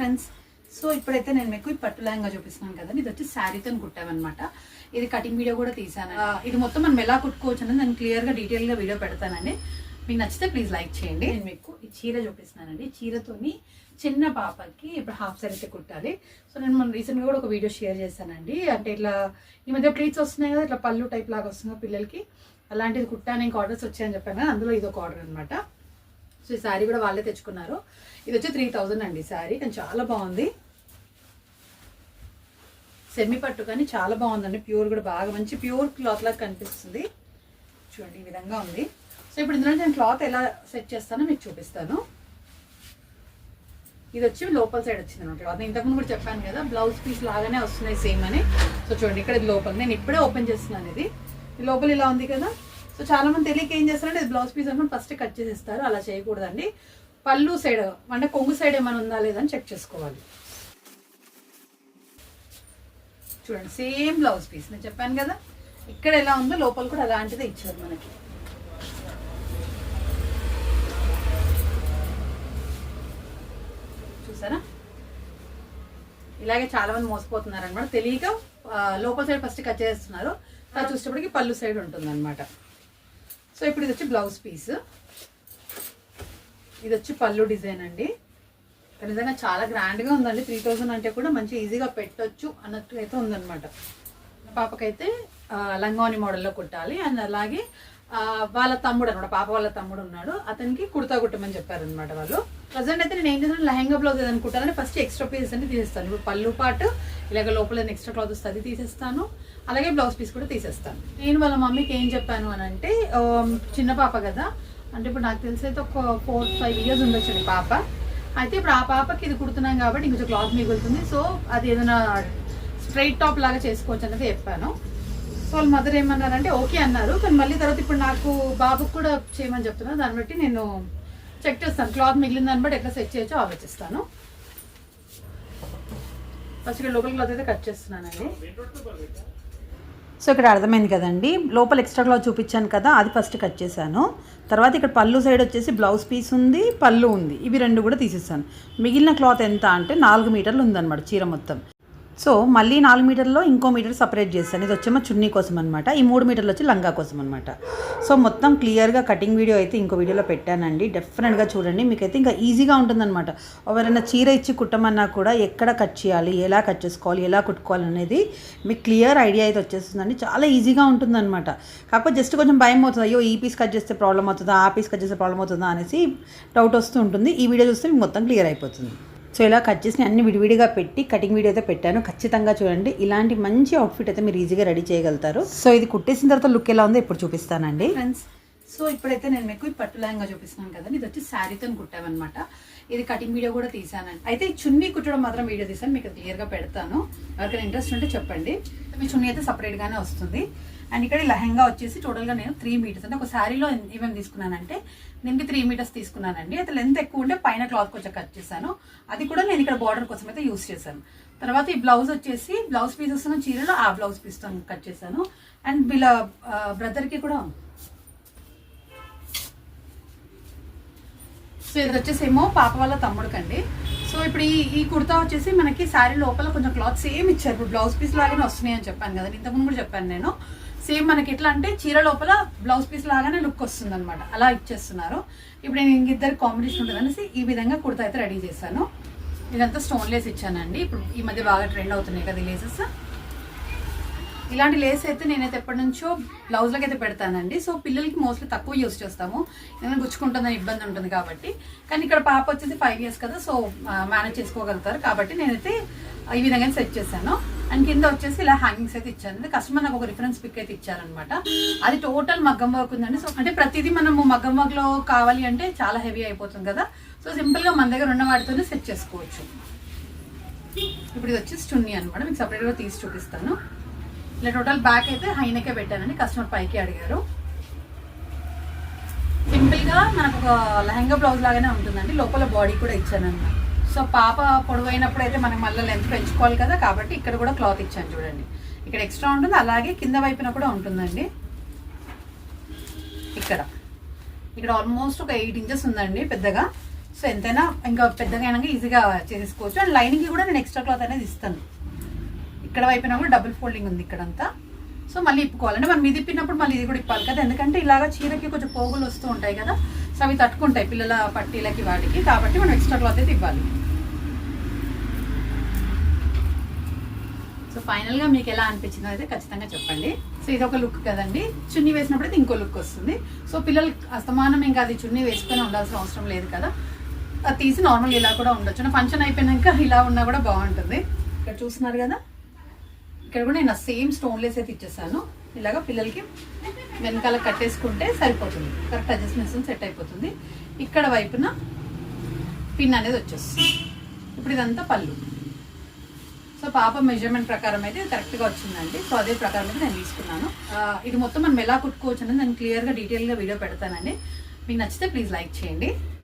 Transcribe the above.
Friends so ఇప్పుడైతే నేను మీకు ఈ పట్టు లెహంగా చూపిస్తున్నాను కదండి ఇది వచ్చి శారీతో కుట్టామన్నమాట. ఇది కటింగ్ వీడియో కూడా తీసాను ఇది మొత్తం మనం ఎలా కుట్టుకోవచ్చు అనేది నేను క్లియర్గా డీటెయిల్గా వీడియో పెడతానండి. మీకు నచ్చితే ప్లీజ్ లైక్ చేయండి. నేను మీకు ఈ చీర చూపిస్తున్నానండి. చీరతోని చిన్న పాపకి ఇప్పుడు హాఫ్ సారీ అయితే కుట్టాలి. సో నేను మన రీసెంట్గా కూడా ఒక వీడియో షేర్ చేశానండి. అంటే ఇట్లా ఈ మధ్య ప్లీట్స్ వస్తున్నాయి కదా ఇట్లా పళ్ళు టైప్ లాగా వస్తుంది కదా పిల్లలకి. అలాంటిది కుట్టాను ఇంకా ఆర్డర్స్ వచ్చాయని చెప్పాను కదా అందులో ఇది ఒక ఆర్డర్ అనమాట సో ఈ శారీ కూడా వాళ్ళే తెచ్చుకున్నారు. ఇది వచ్చి త్రీ థౌజండ్ అండి శారీ. కానీ చాలా బాగుంది. సెమీ పట్టు కానీ చాలా బాగుందండి. ప్యూర్ కూడా బాగా మంచి ప్యూర్ క్లాత్ లాగా కనిపిస్తుంది. చూడండి ఈ విధంగా ఉంది. సో ఇప్పుడు ఇందులో నేను క్లాత్ ఎలా సెట్ చేస్తానో మీకు చూపిస్తాను. ఇది వచ్చి లోపల సైడ్ వచ్చింది అనమాట క్లాత్ నేను ఇంతకుముందు కూడా చెప్పాను కదా బ్లౌజ్ పీస్ లాగానే వస్తున్నాయి సేమ్ అని. సో చూడండి ఇక్కడ ఇది లోపల. నేను ఇప్పుడే ఓపెన్ చేస్తున్నాను ఇది. లోపల ఇలా ఉంది కదా. సో చాలా మంది తెలియక ఏం చేస్తారంటే ఇది బ్లౌజ్ పీస్ అనుకుని ఫస్ట్ కట్ చేసేస్తారు. అలా చేయకూడదండి. పళ్ళు సైడ్ అంటే కొంగు సైడ్ ఏమైనా ఉందా లేదా అని చెక్ చేసుకోవాలి. చూడండి సేమ్ బ్లౌజ్ పీస్ నేను చెప్పాను కదా ఇక్కడ ఎలా ఉందో లోపల కూడా అలాంటిదే ఇచ్చారు మనకి. చూసారా? ఇలాగే చాలా మంది మోసపోతున్నారు అనమాట తెలియక లోపల సైడ్ ఫస్ట్ కట్ చేస్తున్నారు. అలా చూసేటప్పటికి పళ్ళు సైడ్ ఉంటుంది అనమాట సో ఇప్పుడు ఇది వచ్చి బ్లౌజ్ పీస్. ఇది వచ్చి పళ్ళు డిజైన్ అండి. నిజంగా చాలా గ్రాండ్గా ఉందండి. త్రీ థౌజండ్ అంటే కూడా మంచి ఈజీగా పెట్టొచ్చు అన్నట్టు అయితే ఉందన్నమాట. పాపకైతే లంగోని మోడల్లో కుట్టాలి. అండ్ అలాగే వాళ్ళ తమ్ముడు అనమాట పాప వాళ్ళ తమ్ముడు ఉన్నాడు. అతనికి కుర్తా కుట్టమని చెప్పారనమాట వాళ్ళు. ప్రజెంట్ అయితే నేను ఏం చేస్తాను లెహంగా బ్లౌజ్ ఏదైనా కుట్టాలని ఫస్ట్ ఎక్స్ట్రా పీసెస్ అన్ని తీసేస్తాను. ఇప్పుడు పళ్ళు పాటు ఇలాగ లోపల ఎక్స్ట్రా క్లాత్ వస్తుంది అది తీసేస్తాను. అలాగే బ్లౌజ్ పీస్ కూడా తీసేస్తాను. నేను వాళ్ళ మమ్మీకి ఏం చెప్పాను అని అంటే చిన్న పాప కదా. అంటే ఇప్పుడు నాకు తెలిసి అయితే ఒక ఫోర్ ఫైవ్ ఇయర్స్ ఉండొచ్చు పాప. అయితే ఇప్పుడు ఆ పాపకి ఇది కుడుతున్నాం కాబట్టి ఇంకొంచెం క్లాత్ మిగులుతుంది. సో అది ఏదైనా స్ట్రైట్ టాప్ లాగా చేసుకోవచ్చు అనేది చెప్పాను. సో వాళ్ళ మదర్ ఏమన్నారంటే ఓకే అన్నారు. కానీ మళ్ళీ తర్వాత ఇప్పుడు నాకు బాబుకు కూడా చేయమని చెప్తున్నా దాన్ని బట్టి నేను చెక్ చేస్తాను. క్లాత్ మిగిలిన దాన్ని బట్టి ఎట్లా సెట్ చేయొచ్చో ఆలోచిస్తాను. ఫస్ట్ ఇక్కడ లోపల క్లాత్ అయితే కట్ చేస్తున్నానండి. సో ఇక్కడ అర్థమైంది కదండి. లోపల ఎక్స్ట్రా క్లాత్ చూపించాను కదా అది ఫస్ట్ కట్ చేశాను. తర్వాత ఇక్కడ పళ్ళు సైడ్ వచ్చేసి బ్లౌజ్ పీస్ ఉంది పళ్ళు ఉంది. ఇవి రెండు కూడా తీసేసాను మిగిలిన క్లాత్ ఎంత అంటే నాలుగు మీటర్లు ఉందన్నమాట చీర మొత్తం. సో మళ్ళీ నాలుగు మీటర్లో ఇంకో మీటర్ సపరేట్ చేస్తాను. ఇది వచ్చేమో చున్నీ కోసం అనమాట ఈ మూడు మీటర్లు వచ్చి లంగా కోసం అనమాట సో మొత్తం క్లియర్గా కటింగ్ వీడియో అయితే ఇంకో వీడియోలో పెట్టానండి. డెఫినెట్గా చూడండి. మీకైతే ఇంకా ఈజీగా ఉంటుందన్నమాట. ఎవరైనా చీర ఇచ్చి కుట్టమన్నా కూడా ఎక్కడ కట్ చేయాలి ఎలా కట్ చేసుకోవాలి ఎలా కుట్టుకోవాలి అనేది మీకు క్లియర్ ఐడియా అయితే వచ్చేస్తుందండి. చాలా ఈజీగా ఉంటుందన్నమాట. కాకపోతే జస్ట్ కొంచెం భయం అవుతుంది. అయ్యో ఈ పీస్ కట్ చేస్తే ప్రాబ్లం అవుతుందా ఆ పీస్ కట్ చేస్తే ప్రాబ్లం అవుతుందా అనేసి డౌట్ వస్తూ ఉంటుంది. ఈ వీడియో చూస్తే మీకు మొత్తం క్లియర్ అయిపోతుంది. సో ఇలా కట్ చేసి అన్ని విడివిడిగా పెట్టి కటింగ్ వీడియో అయితే పెట్టాను. ఖచ్చితంగా చూడండి. ఇలాంటి మంచి అవుట్ఫిట్ అయితే మీరు ఈజీగా రెడీ చేయగలుగుతారు. సో ఇది కుట్టేసిన తర్వాత లుక్ ఎలా ఉందో ఇప్పుడు చూపిస్తానండి. ఫ్రెండ్స్ సో ఇప్పుడైతే నేను మీకు పట్టు లెహంగా చూపిస్తున్నాను కదా ఇది వచ్చి శారీతో కుట్టామన్నమాట. ఇది కటింగ్ వీడియో కూడా తీసానండి. అయితే ఈ చున్నీ కుట్టడం మాత్రం వీడియో తీసాను మీకు క్లియర్గా పెడతాను. ఎవరికైనా ఇంట్రెస్ట్ ఉంటే చెప్పండి. మీ చున్నీ అయితే సపరేట్గానే వస్తుంది. అండ్ ఇక్కడ లెహంగా వచ్చేసి టోటల్గా నేను త్రీ మీటర్స్ అంటే ఒక శారీలో ఏమేమి తీసుకున్నానంటే దీనికి త్రీ మీటర్స్ తీసుకున్నానండి. అయితే లెంత్ ఎక్కువ ఉంటే పైన క్లాత్ కొంచెం కట్ చేశాను. అది కూడా నేను ఇక్కడ బార్డర్ కోసం అయితే యూస్ చేశాను. తర్వాత ఈ బ్లౌజ్ వచ్చేసి బ్లౌజ్ పీస్ వస్తున్న చీరలో ఆ బ్లౌజ్ పీస్తో కట్ చేశాను. అండ్ వీళ్ళ బ్రదర్కి కూడా. సో ఇది వచ్చేసి ఏమో పాప వాళ్ళ తమ్ముడికండి. సో ఇప్పుడు ఈ ఈ కుర్తా వచ్చేసి మనకి శారీ లోపల కొంచెం క్లాత్ సేమ్ ఇచ్చారు. ఇప్పుడు బ్లౌజ్ పీస్ లాగానే వస్తున్నాయి అని చెప్పాను కదా. ఇంతకుముందు కూడా చెప్పాను నేను. సేమ్ మనకి ఎట్లా అంటే చీర లోపల బ్లౌజ్ పీస్ లాగానే లుక్ వస్తుంది అనమాట అలా ఇచ్చేస్తున్నారు. ఇప్పుడు నేను ఇంకిద్దరు కాంబినేషన్ ఉంటుంది అనేసి ఈ విధంగా కుర్తా అయితే రెడీ చేశాను. ఇదంతా స్టోన్ లేస్ ఇచ్చానండి. ఇప్పుడు ఈ మధ్య బాగా ట్రెండ్ అవుతున్నాయి కదా లేసెస్ ఇలాంటి లేస్ అయితే నేనైతే ఎప్పటి నుంచో బ్లౌజ్లకి అయితే పెడతానండి. సో పిల్లలకి మోస్ట్లీ తక్కువ యూస్ చేస్తాము. ఏదైనా గుచ్చుకుంటుందని ఇబ్బంది ఉంటుంది కాబట్టి. కానీ ఇక్కడ పాప వచ్చేసి ఫైవ్ ఇయర్స్ కదా సో మేనేజ్ చేసుకోగలుగుతారు. కాబట్టి నేనైతే ఈ విధంగా సెట్ చేశాను. అండ్ కింద వచ్చేసి ఇలా హ్యాంగింగ్స్ అయితే ఇచ్చారండి కస్టమర్ నాకు ఒక రిఫరెన్స్ పిక్ అయితే ఇచ్చారనమాట అది టోటల్ మగ్గం వర్క్ ఉందండి. సో అంటే ప్రతిదీ మనము మగ్గం వర్క్లో కావాలి అంటే చాలా హెవీ అయిపోతుంది కదా. సో సింపుల్గా మన దగ్గర ఉన్న వాటితోనే సెట్ చేసుకోవచ్చు. ఇప్పుడు ఇది వచ్చేసి చున్నీ అనమాట మీకు separate గా తీసి చూపిస్తాను. ఇలా టోటల్ బ్యాక్ అయితే హైనకే పెట్టానండి. కస్టమర్ పైకి అడిగారు. సింపుల్గా మనకు ఒక లెహంగా బ్లౌజ్ లాగానే ఉంటుందండి. లోపల బాడీ కూడా ఇచ్చాను సో పాప పొడవైనప్పుడు అయితే మనం మళ్ళీ లెంత్ పెంచుకోవాలి కదా కాబట్టి ఇక్కడ కూడా క్లాత్ ఇచ్చాను చూడండి. ఇక్కడ ఎక్స్ట్రా ఉంటుంది అలాగే కింద వైపున కూడా ఉంటుందండి. ఇక్కడ. ఇక్కడ ఆల్మోస్ట్ ఒక ఎయిట్ ఇంచెస్ ఉందండి పెద్దగా. సో ఎంతైనా ఇంకా పెద్దగా అయినాక ఈజీగా చేసుకోవచ్చు అండ్ లైనింగ్ కూడా నేను ఎక్స్ట్రా క్లాత్ అనేది ఇస్తాను. ఇక్కడ వైపున కూడా డబుల్ ఫోల్డింగ్ ఉంది ఇక్కడంతా. సో మళ్ళీ ఇప్పుకోవాలంటే మనం ఇది ఇప్పినప్పుడు మళ్ళీ ఇది కూడా ఇప్పాలి కదా. ఎందుకంటే ఇలాగ చీరకి కొంచెం పోగులు వస్తూ ఉంటాయి కదా. సో అవి తట్టుకుంటాయి పిల్లల పట్టీలకి వాటికి. కాబట్టి మనం ఎక్స్ట్రా క్లాత్ అయితే ఇవ్వాలి. సో ఫైనల్గా మీకు ఎలా అనిపించిందో అయితే ఖచ్చితంగా చెప్పండి. సో ఇది ఒక లుక్ కదండి. చున్నీ వేసినప్పుడు అయితే ఇంకో లుక్ వస్తుంది. సో పిల్లలు అస్తమానం ఇంకా అది చున్నీ వేసుకొని ఉండాల్సిన అవసరం లేదు కదా. అది తీసి నార్మల్ ఇలా కూడా ఉండొచ్చు. ఫంక్షన్ అయిపోయినాక ఇలా ఉన్నా కూడా బాగుంటుంది. ఇక్కడ చూస్తున్నారు కదా? ఇక్కడ కూడా నేను సేమ్ స్టోన్లెస్ అయితే ఇచ్చేసాను. ఇలాగ పిల్లలకి వెనకాల కట్టేసుకుంటే సరిపోతుంది. కరెక్ట్ అడ్జస్ట్మెంట్స్ సెట్ అయిపోతుంది. ఇక్కడ వైపున పిన్ అనేది వచ్చేస్తుంది. ఇప్పుడు ఇదంతా పళ్ళు. సో పాప మెజర్మెంట్ ప్రకారం అయితే కరెక్ట్గా వచ్చిందండి. సో అదే ప్రకారం అయితే నేను తీసుకున్నాను. ఇది మొత్తం మనం ఎలా కుట్టుకోవచ్చు అనేది నేను క్లియర్గా డీటెయిల్గా వీడియో పెడతానండి. మీకు నచ్చితే ప్లీజ్ లైక్ చేయండి.